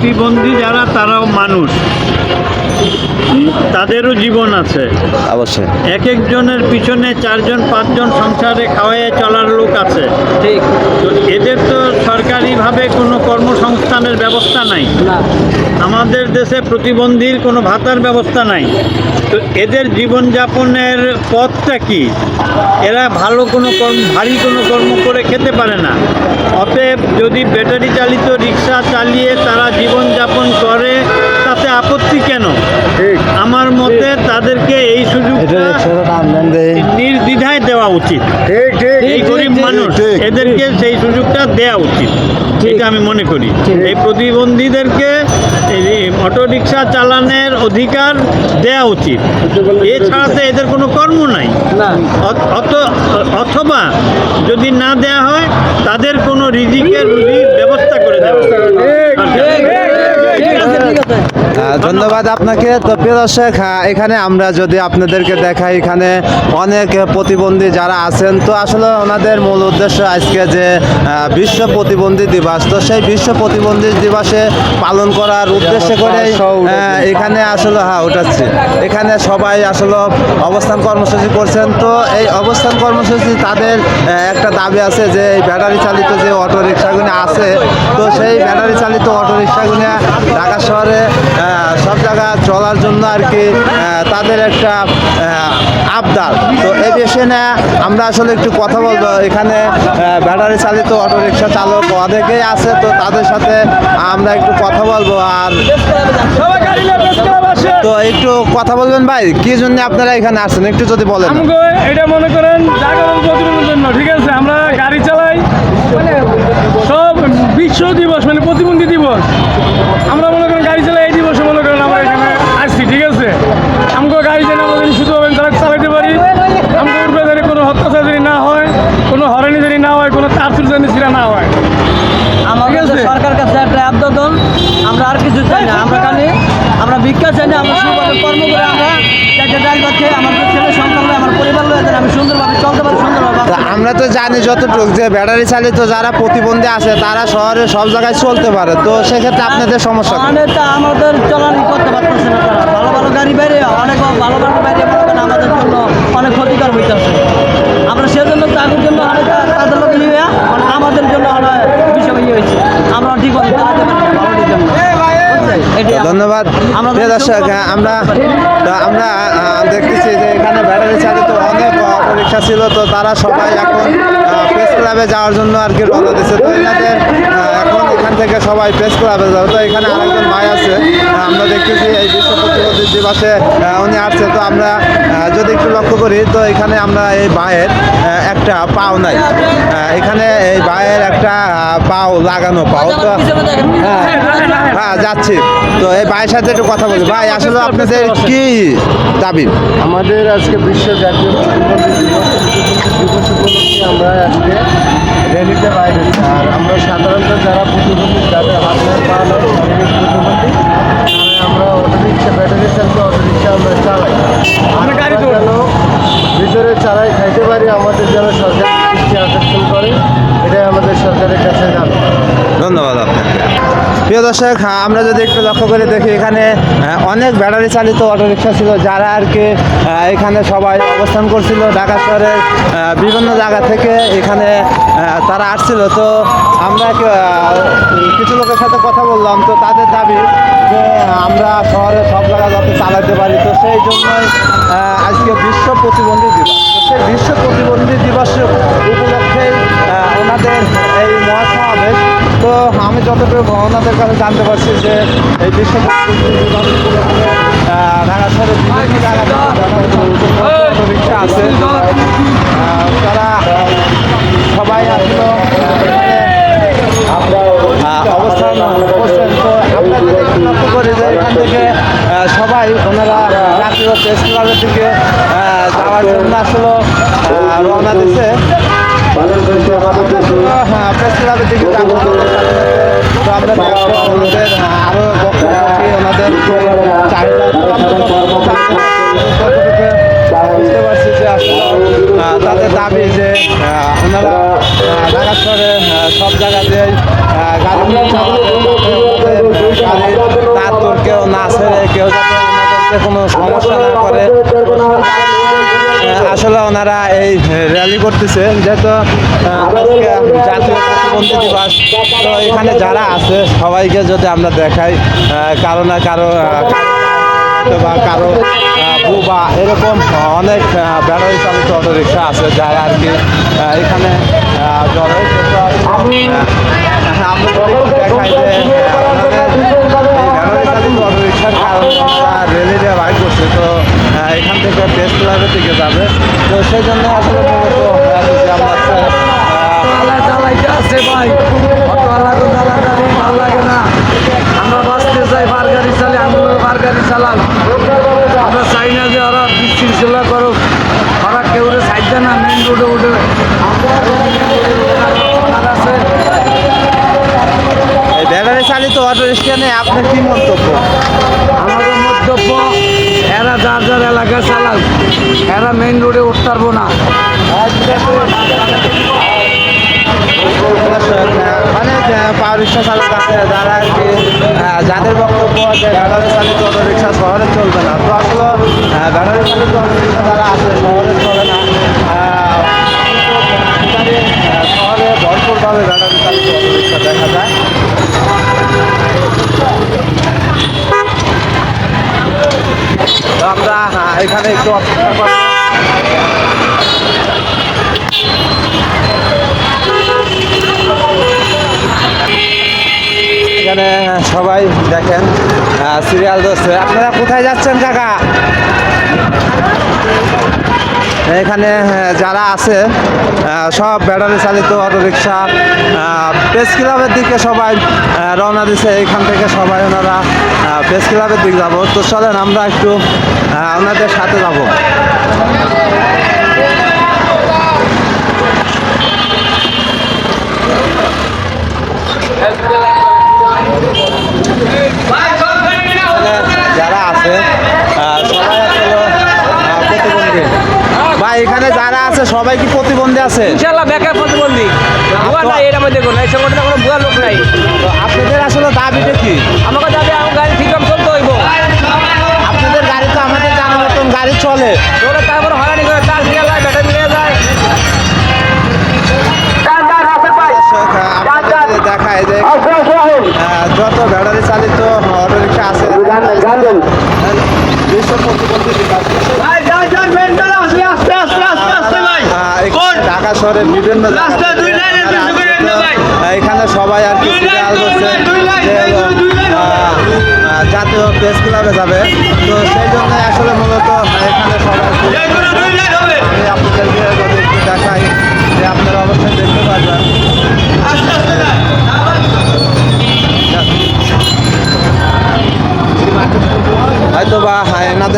প্রতিবন্ধী যারা তারাও মানুষ। তাদেরও জীবন আছে। অবশ্যই। এক একজনের পিছনে চারজন পাঁচজন সংসারে খাওয়াইয়ে চলার লোক আছে। ঠিক। এদের তো সরকারিভাবে কোনো কর্মসংস্থানের ব্যবস্থা নাই। আমাদের দেশে প্রতিবন্ধীর কোনো ভাতার ব্যবস্থা নাই। তো এদের জীবনযাপনের পথটা কি? এরা ভালো কোনো কর্ম ভারী কোনো কর্ম করে খেতে পারে না। অতএব যদি ব্যাটারি চালিত রিক্সা চালিয়ে তারা জীবনযাপন করে আপত্তি কেন? আমার মতে তাদেরকে এই সুযোগটা নির্দ্বিধায় দেওয়া উচিত। ঠিক ঠিক। এই গরিব মানুষ এদেরকে সেই সুযোগটা দেওয়া উচিত। এটা আমি মনে করি। এই প্রতিবন্ধীদেরকে অটো রিক্সা চালানোর অধিকার দেওয়া উচিত। এছাড়া তো এদের কোনো কর্ম নাই। না। অথবা যদি না দেয়া হয় তাদের কোনো রিজিকের রুজির ব্যবস্থা করে দেওয়া উচিত। ঠিক আছে ঠিক আছে আহ, ধন্যবাদ আপনাকে। তো প্রিয় দর্শক এখানে আমরা যদি আপনাদেরকে দেখাই এখানে অনেক প্রতিবন্ধী যারা আছেন তো আসলে ওনাদের মূল উদ্দেশ্য আজকে যে বিশ্ব প্রতিবন্ধী দিবস। তো সেই বিশ্ব প্রতিবন্ধী দিবসে পালন করার উদ্দেশ্য করে এখানে আসলে হ্যাঁ উঠাচ্ছি এখানে সবাই আসলে অবস্থান কর্মসূচি করছেন। তো এই অবস্থান কর্মসূচি তাদের একটা দাবি আছে যে এই ব্যাটারি চালিত যে অটো রিক্সাগুলি আছে তো সেই ব্যাটারি চালিত অটো রিক্সাগুলি ঢাকা শহরে সব জায়গা চলার জন্য আর কি তাদের একটা আবদার। তো এই বিষয়ে আমরা আসলে একটু কথা বলব। এখানে ব্যাটারি চালিত অটো রিক্সা চালক অনেকেই আছে, তো তাদের সাথে আমরা একটু কথা বলব আর তো একটু কথা বলবেন ভাই, কি জন্য আপনারা এখানে আসছেন? একটু যদি বলেন। এটা মনে করেন জন্য, ঠিক আছে? আমরা গাড়ি চালাই বিশ্ব দিবস মানে প্রতিবন্ধী দিবস। আমরা মনে করেন গাড়ি চালাই এই দিবসে মনে করেন আমরা এখানে আসছি ঠিক আছে আমগো গাড়ি যেন আমরা যেন শুধুভাবে তারা চালাইতে পারি আমগো উপরে যেন কোনো হত্যাচার যদি না হয় কোনো হরানি যদি না হয় কোনো তার চুল যেন ছিঁড়া না হয় আমাদের ঠিক আছে? সরকার কাছে একটা আবেদন আমরা আর কিছু চাই না আমরা খালি আমরা ভিক্ষা চাই না আমরা সুন্দরভাবে কর্ম করে আমরা চারটে ডাল ভাত খেয়ে আমার ছেলে সন্তান লয়ে, আমার পরিবার লয়ে যেন আমি সুন্দরভাবে চলতে পারি সুন্দরভাবে তা বাঁচতে পারি। আমরা তো জানি যতটুকু যে ব্যাটারি চালিত যারা প্রতিবন্ধী আছে তারা শহরে সব জায়গায় চলতে পারে। তো সেক্ষেত্রে আপনাদের সমস্যা কি? মানে আমাদের চলানি করতে পারতেছে না তারা। ভালো ভালো গাড়ি বাইরে অনেক ভালো ভালো করেন আমাদের জন্য অনেক ক্ষতিকর হইতেছে আমরা সেজন্য তাদের জন্য অনেক তাদের লোক ইয়ে আমাদের জন্য অনেক বিষয় ইয়ে হয়েছে। আমরা ঠিক মতো চালাতে পারি ধন্যবাদ। দর্শক আমরা আমরা দেখতেছি যে এখানে ব্যাটারি চালিত অনেক রিক্সা ছিল, তো তারা সবাই এখন প্রেস ক্লাবে যাওয়ার জন্য আর কি রওনা দিচ্ছে তো এনাদের এখন এখান থেকে সবাই প্রেস ক্লাবে যাবে। তো এখানে আরেকজন ভাই আছে আমরা দেখতেছি এই বিশ্ব দিবসে উনি আসছে। তো আমরা যদি একটু লক্ষ্য করি, তো এখানে আমরা এই ভাইয়ের একটা পাও নাই। এখানে এই ভাইয়ের একটা পাও লাগানো পাও। তো হ্যাঁ যাচ্ছি। তো এই ভাইয়ের সাথে একটু কথা বলি। ভাই, আসলে আপনাদের কি দাবি? আমাদের আজকে বিশ্ব জাতীয় দিবস উপলক্ষে আমরা আজকে র্যালিতে বাইরে। আর আমরা সাধারণত যারা প্রতিবন্ধী, যাদের হাতের নেই পা প্রতিবন্ধী আমরা অটোরিক্সা ব্যাটারি চালিত অটোরিক্সা আমরা চালাই আমরা গাড়ি আমরা দৌড়। যেন ভিতরে চালাই খাইতে পারি আমাদের যেন সরকার দৃষ্টি আকর্ষণ করে এটাই আমাদের সরকারের কাছে দাবি ধন্যবাদ আপনাকে প্রিয় দর্শক হ্যাঁ, আমরা যদি একটু লক্ষ্য করে দেখি এখানে অনেক ব্যাটারি চালিত অটোরিক্সা ছিল যারা আর কি এখানে সবাই অবস্থান করছিল ঢাকা শহরের বিভিন্ন জায়গা থেকে এখানে তারা আসছিল। তো আমরা কিছু লোকের সাথে কথা বললাম, তো তাদের দাবি যে আমরা শহরে সব জায়গায় যাতে চালাতে পারি। তো সেই জন্যই আজকে বিশ্ব প্রতিবন্ধী দিবস। তো সেই বিশ্ব প্রতিবন্ধী দিবস উপলক্ষেই ওনাদের এই মহাসমাবেশ। তো আমি যতটুকু ওনাদের কাছে জানতে পারছি যে, এই বিশ্ব প্রতিবন্ধী দিবস উপলক্ষে ঢাকা জায়গা রিক্সা আছে। তারা সবাই আসলো আহ, অবস্থান করছেন তো আমরা যদি একটু লক্ষ্য করি যে এখান থেকে সবাই ওনারা জাতীয় প্রেস ক্লাবের দিকে যাওয়ার জন্য আসলে রওনা হ্যাঁ প্রেস ক্লাবের দিকে আরও তাদের দাবি যে ওনারা ঢাকা শহরে সব জায়গাতে গাড়ি চালাতে ওনাদের, আহ, যাতে কোনো সমস্যা না করে আসলে ওনারা এই র্যালি করতেছে যেহেতু জাতীয় প্রতিবন্ধী দিবস তো এখানে যারা আছে সবাইকে যদি আমরা দেখাই কারও না কারও বা কারও বুবা এরকম অনেক ব্যাটারি চালিত অটো রিক্সা আছে যারা আর কি এখানে। তো, আমরা দেখাই যে করছে তো এখান থেকে টেস্ট ক্লাবের দিকে যাবে। তো সেই জন্য আসলে লাগছে আলাদা আছে ভাই। চালাতে ভালো লাগে না। মেইন রোডে উঠতে পারব না। পাওয়ার রিক্সা চালক আছে, যারা কি যাদের বক্তব্য ব্যাটারি চালিত অটো রিক্সা শহরে চলবে না। তো আসলে ব্যাটারি চালিত অটো রিক্সা যারা আছে, শহরে চলে না। শহরে ভরপুরভাবে ব্যাটারি চালিত অটো রিক্সা দেখা যায় আমরা এখানে একটু অপেক্ষা এখানে সবাই দেখেন সিরিয়াল ধরছে। আপনারা কোথায় যাচ্ছেন, কাকা? এখানে যারা আছে সব ব্যাটারি চালিত অটো রিক্সা প্রেস ক্লাবের দিকে সবাই রওনা দিছে। এখান থেকে সবাই ওনারা প্রেস ক্লাবের দিকে যাব। তো চলেন, আমরা একটু ওনাদের সাথে যাব এখানে যারা আছে আহ, সবাই আসলে আহ, প্রতিবন্ধী ভাই এখানে যারা আছে সবাই কি প্রতিবন্ধী আছে। ইনশাআল্লাহ বেকার প্রতিবন্ধী। ভুয়া না এর মধ্যে কোনো এই সংগঠনে ঢাকা শহরের বিভিন্ন এখানে সবাই আর কি সিরিয়াল করছে জাতীয় প্রেস ক্লাবে যাবে। তো সেই জন্য আসলে মূলত এখানে সবাই আমি আপনাদেরকে যদি একটু দেখাই যে আপনারা অবশ্যই দেখতে পারবেন।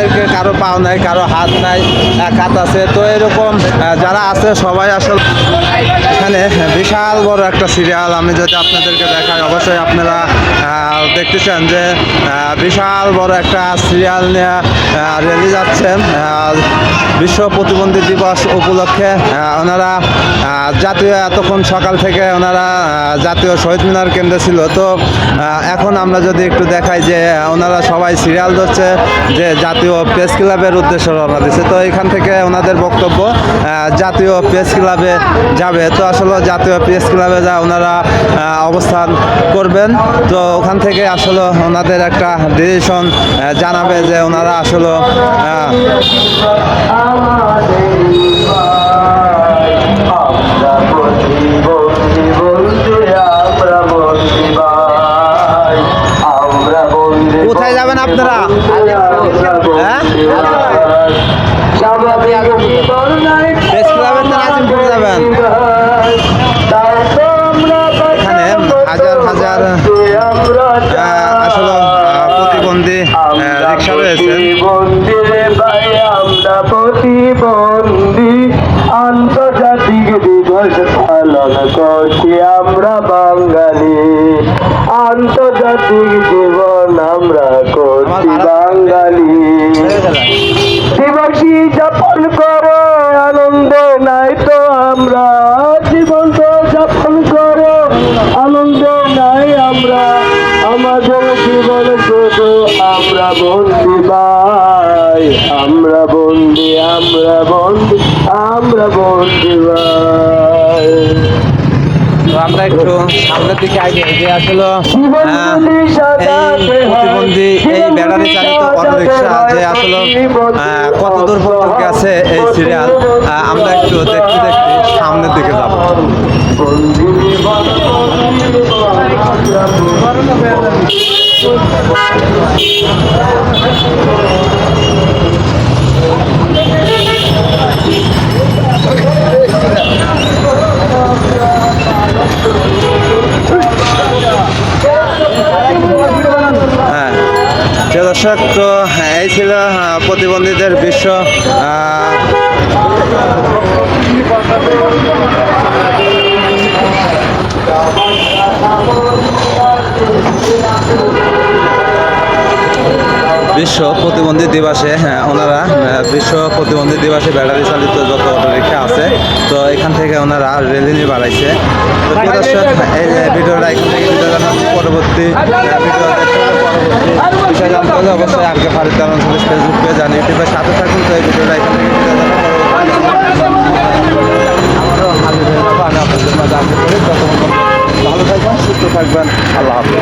এনাদেরকে কারও পাও নাই, কারও হাত নাই, এক হাত আছে। তো এরকম যারা আছে সবাই আসলে এখানে বিশাল বড় একটা সিরিয়াল আমি যদি আপনাদেরকে দেখাই, অবশ্যই আপনারা দেখতেছেন যে বিশাল বড় একটা সিরিয়াল নিয়ে রেলি যাচ্ছেন বিশ্ব প্রতিবন্ধী দিবস উপলক্ষে ওনারা জাতীয়, এতক্ষণ সকাল থেকে ওনারা জাতীয় শহীদ মিনার কেন্দ্রে ছিল। তো এখন আমরা যদি একটু দেখাই যে, ওনারা সবাই সিরিয়াল ধরছে, যে জাতীয় প্রেস ক্লাবের উদ্দেশ্যে রওনা দিচ্ছে তো এখান থেকে ওনাদের বক্তব্য জাতীয় প্রেস ক্লাবে যাবে। তো আসলে জাতীয় প্রেস ক্লাবে যা ওনারা অবস্থান করবেন, তো ওখান থেকে আসলে ওনাদের একটা ডিসিশন জানাবে যে ওনারা আসলে কোথায় যাবেন আপনারা? হাজার হাজার আসলে প্রতিবন্ধী আমরা বাঙালি আন্তর্জাতিক জীবন আমরা করছি বাঙালি। দিবসী যাপন করে আনন্দ নাই তো আমরা। জীবন তো যাপন করে আনন্দ নাই আমরা। আমাদের জীবন শুধু আমরা বন্দি ভাই। আমরা বন্দি আমরা বন্দি আমরা বন্দি ভাই। আমরা একটু সামনের দিকে আগে যে আসলে এই প্রতিবন্ধী এই ব্যাটারি চালিত অটো রিক্সা যে আসলে কত দূর পর্যন্ত গেছে এই সিরিয়াল আমরা একটু দেখতে দেখতে সামনের দিকে যাব। বন্দি জীবন দর্শক, তো এই ছিল প্রতিবন্ধীদের বিশ্ব বিশ্ব প্রতিবন্ধী দিবসে হ্যাঁ ওনারা বিশ্ব প্রতিবন্ধী দিবসে ব্যাটারি চালিত যত অটোরিক্সা আছে তো এখান থেকে ওনারা রেলিনি বাড়াইছে তো ভিডিওটা এখান থেকে পরবর্তী জানতে অবশ্যই আজকে ভারত অঞ্চলের ফেসবুক ইউটিউবের সাথে থাকুন। তো এই ভিডিওটা এখান থেকে ভালো থাকবেন, সুস্থ থাকবেন। আল্লাহ হাফিজ।